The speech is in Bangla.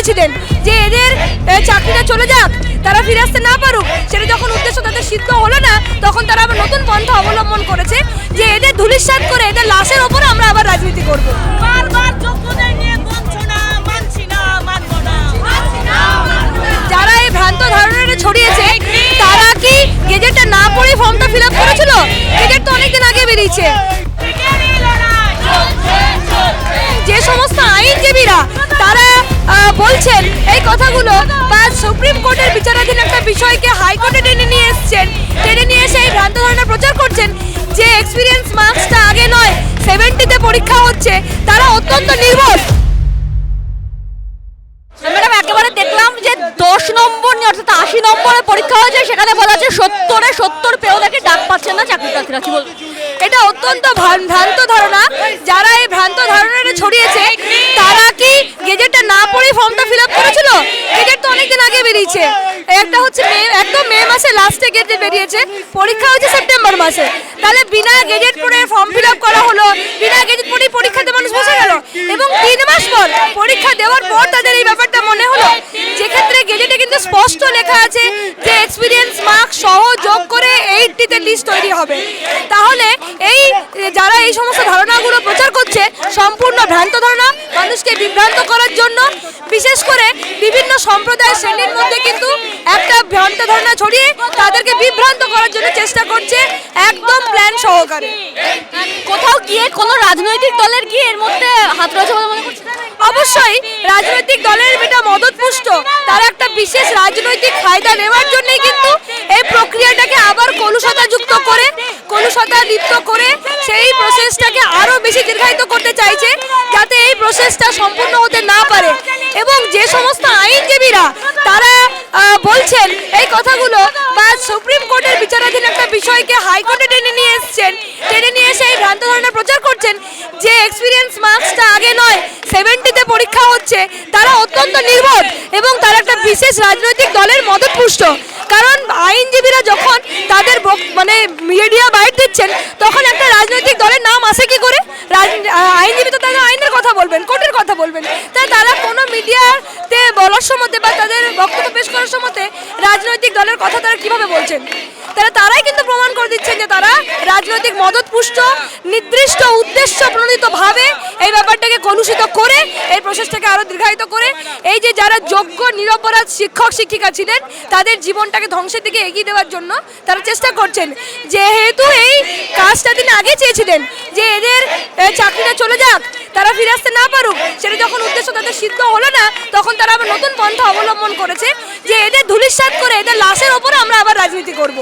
চেয়েছিলেন যে এদের চাকরিটা চলে যাক তারা ফিরে আসতে না পারুক সেটা যখন উদ্দেশ্য তাদের সিদ্ধ হলো না তখন তারা আবার নতুন পন্থা অবলম্বন করেছে যে এদের ধুলিস্বাদ করে এদের লাশের ওপর আমরা আবার রাজনীতি করব। বারবার যোগ্যদের নিয়ে বঞ্চনা মানছি না মানব না। যারা এই ভ্রান্ত ধারণাটা ছড়িয়েছে তারা কি গেজেটটা না পড়ে ফর্মটা ফিল আপ করেছিল? গেজেট তো অনেকদিন আগে বেরিয়েছে। যে সমস্ত আইনজীবীরা তারা বলছেন এই কথাগুলো বা সুপ্রিম কোর্টের বিচারাধীন একটা বিষয়কে হাইকোর্টে টেনে নিয়ে এসছেন। টেনে নিয়ে এসে এই ভ্রান্ত ধারণা প্রচার করছেন যে এক্সপিরিয়েন্স মার্কসটা আগে নয় সেভেন্টিতে পরীক্ষা হচ্ছে তারা অত্যন্ত নির্ভর ম্যাডাম একেবারে দেখলাম যে দশ নম্বর নিয়ে অর্থাৎ আশি নম্বরে পরীক্ষা হয়েছে সেখানে বলা আছে সত্তরে সত্তর পেয়েও নাকি ডাক পাচ্ছেন না চাকরি প্রার্থীরা কি এটা অত্যন্ত ভ্রান্ত ধারণা যারা এই ভ্রান্ত ধারণাটা ছড়িয়েছে তারা কি গেজেটটা না পড়ে ফর্মটা ফিল আপ করেছিল গেজেট তো অনেকদিন আগে বেরিয়েছে। একটা হচ্ছে মে, একদম মে মাসে লাস্টে গেজেট বেরিয়েছে। পরীক্ষা হচ্ছে সেপ্টেম্বর মাসে। তাহলে বিনা গেজেট পড়ে ফর্ম ফিল আপ করা হলো। বিনা গেজেট পড়ে পরীক্ষাতে মানুষ বসে গেল। এবং তিন মাস পর পরীক্ষা দেওয়ার পর তাদের এই ব্যাপারটা মনে হলো। যেক্ষেত্রে গেজেটে কিন্তু স্পষ্ট লেখা আছে যে এক্সপিরিয়েন্স মার্ক সহ যোগ করে এইটটিতে লিস্ট তৈরি হবে। তাহলে এই, যারা এই সমস্ত সম্পূর্ণ ভ্রান্ত ধারণা মানুষকে বিভ্রান্ত করার জন্য বিশেষ করে বিভিন্ন সম্প্রদায় শ্রেণির মধ্যে কিন্তু একটা ভ্রান্ত ধারণা ছড়িয়ে তাদেরকে বিভ্রান্ত করার জন্য চেষ্টা করছে একদম প্ল্যান সহকারে। কোথাও গিয়ে কোনো রাজনৈতিক দলের গিয়ে এর মধ্যে হাত রয়েছে বলে মনে অবশ্যই রাজনৈতিক দলের এটা মদতপুষ্ট। তারা একটা বিশেষ রাজনৈতিক ফায়দা নেওয়ার জন্যই কিন্তু কলুষতা যুক্ত করে কলুষতা লিপ্ত করে সেই প্রসেসটাকে আরও বেশি দীর্ঘায়িত করতে চাইছে, যাতে এই প্রসেসটা সম্পূর্ণ হতে না পারে। এবং যে সমস্ত আইনজীবীরা, তারা বলছেন এই কথাগুলো, বা সুপ্রিম কোর্টের বিচারাধীন একটা বিষয়কে হাইকোর্টে টেনে নিয়ে এসছেন, টেনে নিয়ে এসে এই ভ্রান্ত ধারণা প্রচার করছেন যে এক্সপিরিয়েন্স মার্কসটা আগে নয় সেভেন্টিতে পরীক্ষা হচ্ছে, তারা অত্যন্ত নির্বোধ এবং তারা একটা বিশেষ রাজনৈতিক দলের মদতপুষ্ট কারণ আইনজীবীরা যখন তাদের বক- মানে মিডিয়া বাইট দিচ্ছেন, তখন একটা রাজনৈতিক দলের নাম আসে কি করে? আইনজীবী তো তাদের আইনের কথা বলবেন, কোর্টের কথা বলবেন। তাই তারা কোনো মিডিয়াতে বলার সময় বা তাদের বক্তব্য পেশ করার সময় রাজনৈতিক দলের কথা তারা কীভাবে বলছেন? তারা তারাই কিন্তু যে তারা রাজনৈতিক মদতপুষ্ট, নির্দিষ্ট উদ্দেশ্য প্রণোদিতভাবে এই ব্যাপারটাকে কলুষিত করে, এই প্রসেসটাকে আরও দীর্ঘায়িত করে, এই যে যারা যোগ্য, নিরপরাধ শিক্ষক, শিক্ষিকা ছিলেন, তাদের জীবনটাকে ধ্বংসের দিকে এগিয়ে দেওয়ার জন্য তারা চেষ্টা করছেন। যেহেতু এই কাজটা তিনি আগে চেয়েছিলেন যে এদের চাকরিটা চলে যাক, তারা ফিরে আসতে না পারুক, সেটা যখন উদ্দেশ্য তাদের সিদ্ধ হলো না, তখন তারা আবার নতুন পন্থা অবলম্বন করেছে যে এদের ধুলিস্বাদ করে এদের লাশের ওপর আমরা আবার রাজনীতি করব।